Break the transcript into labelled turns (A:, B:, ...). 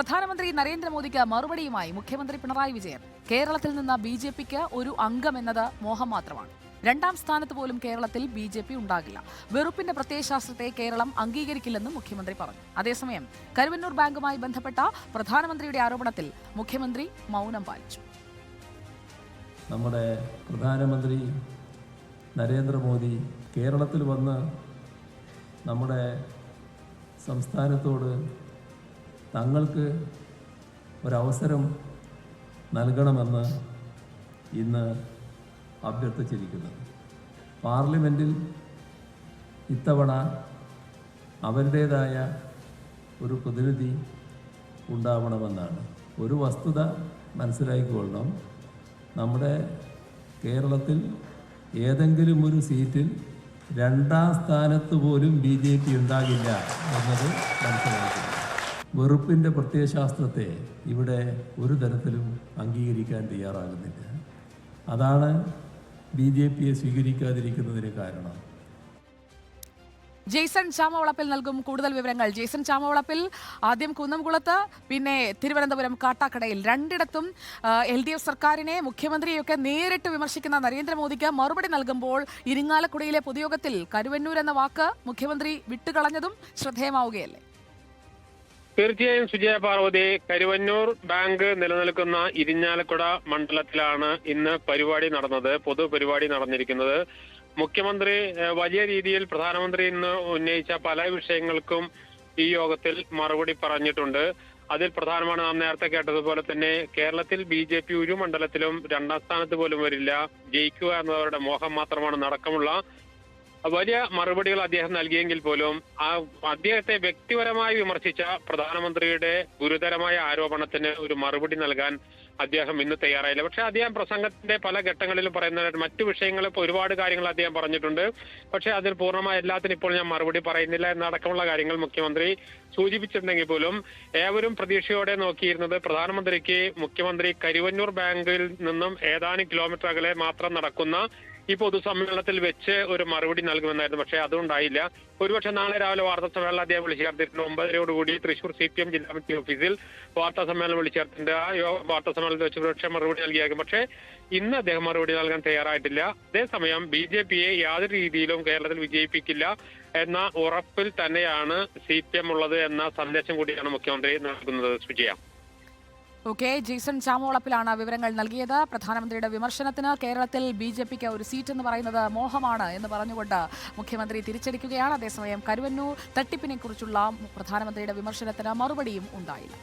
A: പ്രധാനമന്ത്രി നരേന്ദ്രമോദിക്ക് മറുപടിയുമായി മുഖ്യമന്ത്രി പിണറായി വിജയൻ. കേരളത്തിൽ നിന്ന് ബി ജെ പിക്ക് ഒരു അംഗം എന്നത് മോഹം മാത്രമാണ്. രണ്ടാം സ്ഥാനത്ത് പോലും കേരളത്തിൽ ബി ജെ പി ഉണ്ടാകില്ല. വെറുപ്പിന്റെ പ്രത്യയശാസ്ത്രത്തെ കേരളം അംഗീകരിക്കില്ലെന്നും മുഖ്യമന്ത്രി പറഞ്ഞു. അതേസമയം കരുവന്നൂർ ബാങ്കുമായി ബന്ധപ്പെട്ട പ്രധാനമന്ത്രിയുടെ ആരോപണത്തിൽ മുഖ്യമന്ത്രി മൗനം പാലിച്ചു.
B: നമ്മുടെ പ്രധാനമന്ത്രി നരേന്ദ്രമോദി കേരളത്തിൽ വന്ന് നമ്മുടെ സംസ്ഥാനത്തോട് തങ്ങൾക്ക് ഒരവസരം നൽകണമെന്ന് ഇന്ന് അഭ്യർത്ഥിച്ചിരിക്കുന്നത് പാർലമെന്റിൽ ഇത്തവണ അവരുടേതായ ഒരു പ്രതിനിധി ഉണ്ടാവണമെന്നാണ്. ഒരു വസ്തുത മനസ്സിലാക്കിക്കൊള്ളണം. നമ്മുടെ കേരളത്തിൽ ഏതെങ്കിലും ഒരു സീറ്റിൽ രണ്ടാം സ്ഥാനത്ത് പോലും ബി ജെ പി ഉണ്ടാകില്ല എന്നത് മനസ്സിലാക്കുക വെറുപ്പിന്റെ പ്രത്യയശാസ്ത്രത്തെ ഇവിടെ ഒരു തരത്തിലും അംഗീകരിക്കാൻ തയ്യാറാകുന്നില്ല. അതാണ് ബി ജെ പിയെ സ്വീകരിക്കാതിരിക്കുന്നതിന് കാരണം.
A: ജെയ്സൺ ചാമവളപ്പിൽ നൽകും കൂടുതൽ വിവരങ്ങൾ. ജെയ്സൺ ചാമവളപ്പിൽ ആദ്യം കുന്നംകുളത്ത് പിന്നെ തിരുവനന്തപുരം കാട്ടാക്കടയിൽ. രണ്ടിടത്തും എൽ ഡി എഫ് സർക്കാരിനെ മുഖ്യമന്ത്രിയൊക്കെ നേരിട്ട് വിമർശിക്കുന്ന നരേന്ദ്രമോദിക്ക് മറുപടി നൽകുമ്പോൾ ഇരിങ്ങാലക്കുടയിലെ പൊതുയോഗത്തിൽ കരുവന്നൂർ എന്ന വാക്ക് മുഖ്യമന്ത്രി വിട്ടുകളഞ്ഞതും ശ്രദ്ധേയമാവുകയല്ലേ?
C: തീർച്ചയായും സുജയ പാർവതി കരുവന്നൂർ ബാങ്ക് നിലനിൽക്കുന്ന ഇരിഞ്ഞാലക്കുട മണ്ഡലത്തിലാണ് ഇന്ന് പരിപാടി നടന്നത് പൊതുപരിപാടി നടന്നിരിക്കുന്നത്. മുഖ്യമന്ത്രി വലിയ രീതിയിൽ പ്രധാനമന്ത്രി ഇന്ന് ഉന്നയിച്ച പല വിഷയങ്ങൾക്കും ഈ യോഗത്തിൽ മറുപടി പറഞ്ഞിട്ടുണ്ട്. അതിൽ പ്രധാനമാണ് നാം നേരത്തെ കേട്ടതുപോലെ തന്നെ കേരളത്തിൽ ബി ജെ പി ഒരു മണ്ഡലത്തിലും രണ്ടാം സ്ഥാനത്ത് പോലും വരില്ല. ജയിക്കുക എന്നവരുടെ മോഹം മാത്രമാണ് നടക്കമുള്ള വലിയ മറുപടികൾ അദ്ദേഹം നൽകിയെങ്കിൽ പോലും ആ അദ്ദേഹത്തെ വ്യക്തിപരമായി വിമർശിച്ച പ്രധാനമന്ത്രിയുടെ ഗുരുതരമായ ആരോപണത്തിന് ഒരു മറുപടി നൽകാൻ അദ്ദേഹം ഇന്ന് തയ്യാറായില്ല. പക്ഷെ അദ്ദേഹം പ്രസംഗത്തിന്റെ പല ഘട്ടങ്ങളിലും പറയുന്നത് മറ്റു വിഷയങ്ങൾ ഇപ്പോൾ ഒരുപാട് കാര്യങ്ങൾ അദ്ദേഹം പറഞ്ഞിട്ടുണ്ട്. പക്ഷെ അതിൽ പൂർണമായ എല്ലാത്തിനും ഇപ്പോൾ ഞാൻ മറുപടി പറയുന്നില്ല എന്നടക്കമുള്ള കാര്യങ്ങൾ മുഖ്യമന്ത്രി സൂചിപ്പിച്ചിട്ടുണ്ടെങ്കിൽ പോലും ഏവരും പ്രതീക്ഷയോടെ നോക്കിയിരുന്നത് പ്രധാനമന്ത്രിക്ക് മുഖ്യമന്ത്രി കരുവന്നൂർ ബാങ്കിൽ നിന്നും ഏതാനും കിലോമീറ്റർ അകലെ മാത്രം നടക്കുന്ന ഈ പൊതുസമ്മേളനത്തിൽ വെച്ച് ഒരു മറുപടി നൽകുമെന്നായിരുന്നു. പക്ഷേ അതുണ്ടായില്ല. ഒരുപക്ഷെ നാളെ രാവിലെ വാർത്താ സമ്മേളനം അദ്ദേഹം വിളിച്ചു ചേർത്തിട്ടുണ്ട് ഒമ്പതരയോടുകൂടി തൃശൂർ സി പി എം ജില്ലാ കമ്മിറ്റി ഓഫീസിൽ വാർത്താ സമ്മേളനം വിളിച്ചു ചേർത്തിട്ടുണ്ട് ആ വാർത്താ സമ്മേളനത്തിൽ വെച്ച് ഒരുപക്ഷെ മറുപടി നൽകിയായിരിക്കും. പക്ഷേ ഇന്ന് അദ്ദേഹം മറുപടി നൽകാൻ തയ്യാറായിട്ടില്ല. അതേസമയം ബി ജെ പിയെ യാതൊരു രീതിയിലും കേരളത്തിൽ വിജയിപ്പിക്കില്ല എന്ന ഉറപ്പിൽ തന്നെയാണ് സി പി എം ഉള്ളത് എന്ന സന്ദേശം കൂടിയാണ് മുഖ്യമന്ത്രി നൽകുന്നത്. സുജയ.
A: ഓക്കെ ജെയ്സൺ ചാമോളപ്പിലാണ് വിവരങ്ങൾ നൽകിയത്. പ്രധാനമന്ത്രിയുടെ വിമർശനത്തിന് കേരളത്തിൽ ബി ജെ പിക്ക് ഒരു സീറ്റ് എന്ന് പറയുന്നത് മോഹമാണ് എന്ന് പറഞ്ഞുകൊണ്ട് മുഖ്യമന്ത്രി തിരിച്ചടിക്കുകയാണ്. അതേസമയം കരുവന്നൂർ തട്ടിപ്പിനെക്കുറിച്ചുള്ള പ്രധാനമന്ത്രിയുടെ വിമർശനത്തിന് മറുപടിയും ഉണ്ടായില്ല.